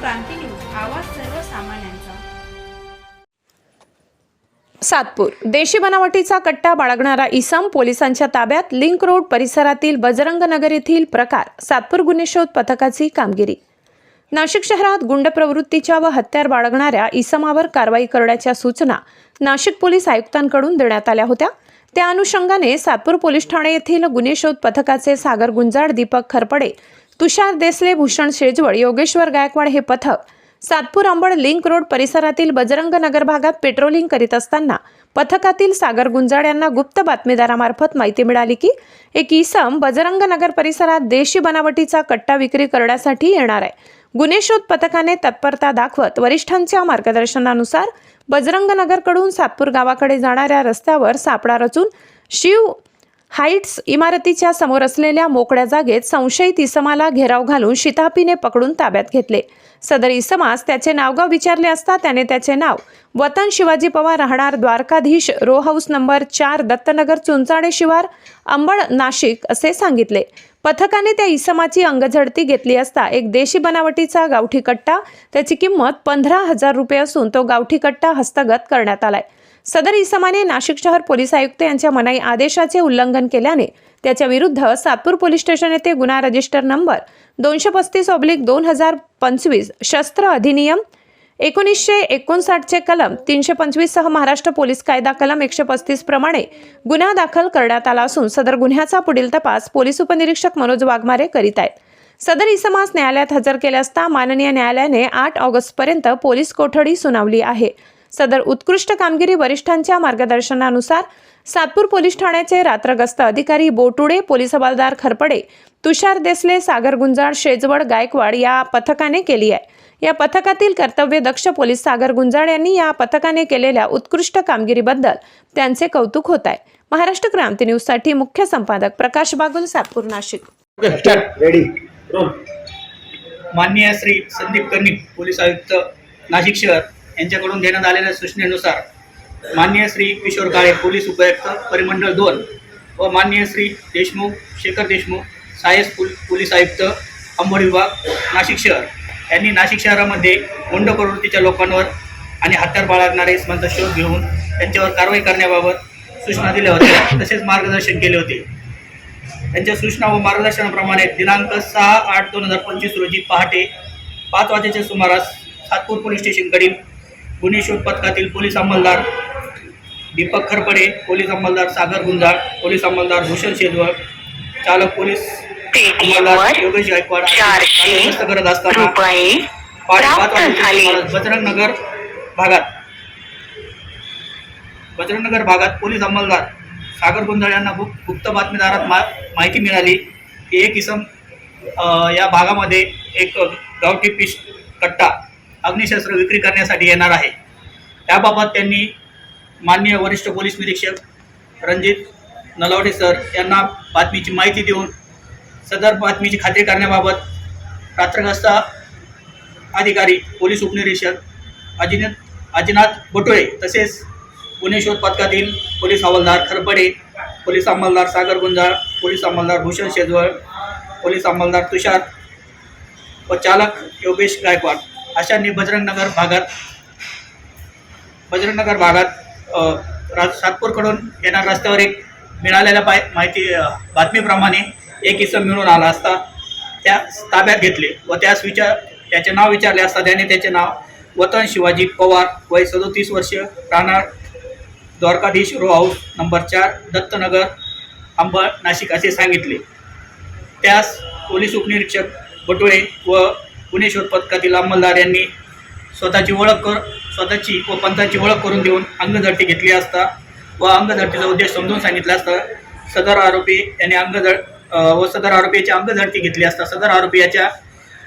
क्रांती news आवाज सर्वसामान्यांचा. सातपूर देशी बनावटीचा कट्टा बाळगणारा इसम पोलिसांच्या ताब्यात लिंक रोड परिसरातील बजरंग नगर येथील प्रकार सातपूर गुन्हे शोध पथकाची कामगिरी. नाशिक शहरात गुंड प्रवृत्तीच्या व हत्यार बाळगणाऱ्या इसमावर कारवाई करण्याच्या सूचना नाशिक पोलीस आयुक्तांकडून देण्यात आल्या होत्या. त्या अनुषंगाने सातपूर पोलीस ठाणे येथील गुन्हे शोध पथकाचे सागर गुंजाड दीपक खरपडे तुषार देसले भूषण शेजवळ योगेश्वर गायकवाड हे पथक सातपूर अंबड लिंक रोड परिसरातील बजरंग नगर भागात पेट्रोलिंग करीत असताना पथकातील सागर गुंजाड यांना गुप्त बातमीदारामार्फत माहिती मिळाली की एक इसम बजरंग नगर परिसरात देशी बनावटीचा कट्टा विक्री करण्यासाठी येणार आहे. गुन्हे शोध पथकाने तत्परता दाखवत वरिष्ठांच्या मार्गदर्शनानुसार बजरंग नगरकडून सातपूर गावाकडे जाणाऱ्या रस्त्यावर सापळा रचून शिव हाईट्स इमारतीच्या समोर असलेल्या मोकळ्या जागेत संशयित इसमाला घेराव घालून शितापीने पकडून ताब्यात घेतले. सदर इसमास त्याचे नावगाव विचारले असता त्याने त्याचे नाव वतन शिवाजी पवार राहणार द्वारकाधीश रो हाऊस नंबर चार दत्तनगर चुंचाडे शिवार अंबड नाशिक असे सांगितले. पथकाने त्या इसमाची अंगझडती घेतली असता एक देशी बनावटीचा गावठी कट्टा त्याची किंमत पंधरा हजार रुपये असून तो गावठी कट्टा हस्तगत करण्यात आलाय. सदर इसमाने नाशिक शहर पोलीस आयुक्त यांच्या मनाई आदेशाचे उल्लंघन केल्याने त्याच्या विरुद्ध सातपूर पोलीस स्टेशन येथे गुन्हा रजिस्टर नंबर दोनशे पस्तीस ऑब्लिक दोन हजार पंचवीस शस्त्र अधिनियम एकोणीसशे एकोणसाठचे कलम तीनशे पंचवीस सह महाराष्ट्र पोलीस कायदा कलम एकशे पस्तीस प्रमाणे गुन्हा दाखल करण्यात आला असून सदर गुन्ह्याचा पुढील तपास पोलीस उपनिरीक्षक मनोज वाघमारे करीत आहेत. सदर इसमास न्यायालयात हजर केले असता माननीय न्यायालयाने आठ ऑगस्टपर्यंत पोलीस कोठडी सुनावली आहे. सदर उत्कृष्ट कामगिरी वरिष्ठांच्या मार्गदर्शनानुसार सातपूर पोलीस ठाण्याचे रात्रगस्त अधिकारी बोटुडे पोलीस हवालदार खरपडे तुषार देसले सागर गुंजाळ शेजवड गायकवाड या पथकाने केली आहे. या पथकातील कर्तव्य दक्ष पोलीस सागर गुंजाळ यांनी या पथकाने केलेल्या उत्कृष्ट कामगिरीबद्दल त्यांचे कौतुक होत आहे. महाराष्ट्र क्रांती न्यूजसाठी मुख्य संपादक प्रकाश बागुल सातपूर नाशिक. माननीय श्री संदीप कर्णिक पोलीस आयुक्त नाशिक शहर. यांच्याकडून देण्यात आलेल्या सूचनेनुसार माननीय श्री किशोर काळे पोलीस उपायुक्त परिमंडळ दोन व माननीय श्री देशमुख शेखर देशमुख सायस पोल पोलीस आयुक्त अंबड विभाग नाशिक शहर. यांनी नाशिक शहरामध्ये गुंड प्रवृत्तीच्या लोकांवर आणि हत्यार बाळगणारे इसमांचा शोध घेऊन त्यांच्यावर कारवाई करण्याबाबत सूचना दिल्या होत्या. तसेच मार्गदर्शन केले होते. त्यांच्या सूचना व मार्गदर्शनाप्रमाणे दिनांक सहा आठ दोन हजार पंचवीस रोजी पहाटे पाच वाजेच्या सुमारास सातपूर पोलीस स्टेशनकडील गुन्हे शोध पथकातील पोलीस अंमलदार दीपक खरपडे पोलीस अंमलदार सागर गुंजाळ पोलीस अंमलदार भूषण शेजवळ चालक पोलीस अंमलदार योगेश गायकवाड करत असताना पाच पाच बजरंग नगर भागात. बजरंग नगर भागात पोलीस अंमलदार सागर गुंजाळ यांना गुप गुप्त बातमीदारात मा माहिती मिळाली की एक इसम या भागामध्ये एक गावठी पिश कट्टा अग्निशस्त्र विक्री करण्यासाठी येणार आहे. त्याबाबत त्यांनी माननीय वरिष्ठ पोलीस निरीक्षक रणजित नलावडे सर यांना बातमीची माहिती देऊन सदर बातमीची खात्री करण्याबाबत रात्रग्रस्त अधिकारी पोलीस उपनिरीक्षक अजिनाथ अजिनाथ बटोळे तसेच गुन्हे शोध पथकातील पोलीस हवालदार खरपडे पोलीस अंमलदार सागर गुंजाळ पोलीस अंमलदार भूषण शेजवळ पोलीस अंमलदार तुषार व चालक योगेश गायकवाड. अशांनी बजरंगनगर भागात बजरंगनगर भागात राज सातपूरकडून येणार रस्त्यावर एक मिळालेल्या पाय माहिती बातमीप्रमाणे एक इसम मिळून आला असता त्या ताब्यात घेतले व त्यास विचार त्याचे नाव विचारले असता त्याने त्याचे नाव वतन शिवाजी पवार वय सदोतीस वर्ष राहणार द्वारकाधीश रो हाऊस नंबर चार दत्तनगर अंबळ नाशिक असे सांगितले. त्यास पोलीस उपनिरीक्षक बटुळे व गुन्हे शोध पथकातील अंमलदार यांनी स्वतःची ओळख कर स्वतःची व पंथाची ओळख करून देऊन अंगझडती घेतली असता व अंगझडतीचा उद्देश समजून सांगितला असता. सदर आरोपी यांनी अंगझड व सदर आरोपीची अंगझडती घेतली असता. सदर आरोपी याच्या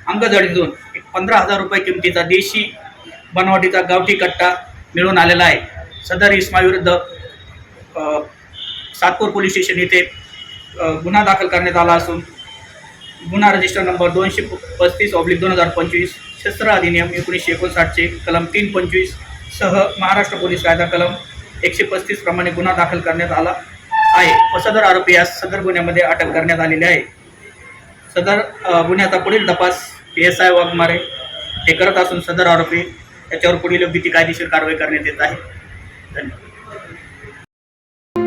अंगझडीतून एक पंधरा हजार रुपये किमतीचा देशी बनावटीचा गावठी कट्टा मिळून आलेला आहे. सदर इस्माविरुद्ध सातपूर पोलीस स्टेशन येथे गुन्हा दाखल करण्यात आला असून गुन्हा रजिस्टर नंबर दोनशे पस्तीस ऑब्लिक दोन हजार पंचवीस शस्त्र अधिनियम एकोणीसशे एकोणसाठचे कलम तीन पंचवीस सह महाराष्ट्र पोलीस कायदा कलम एकशे पस्तीस प्रमाणे गुन्हा दाखल करण्यात आला आहे. व सदर आरोपी यास सदर गुन्ह्यामध्ये अटक करण्यात आलेली आहे. सदर गुन्ह्याचा पुढील तपास पी एस आय वाघमारे हे करत असून सदर आरोपी याच्यावर पुढील योग्य ती कायदेशीर कारवाई करण्यात येत आहे. धन्यवाद.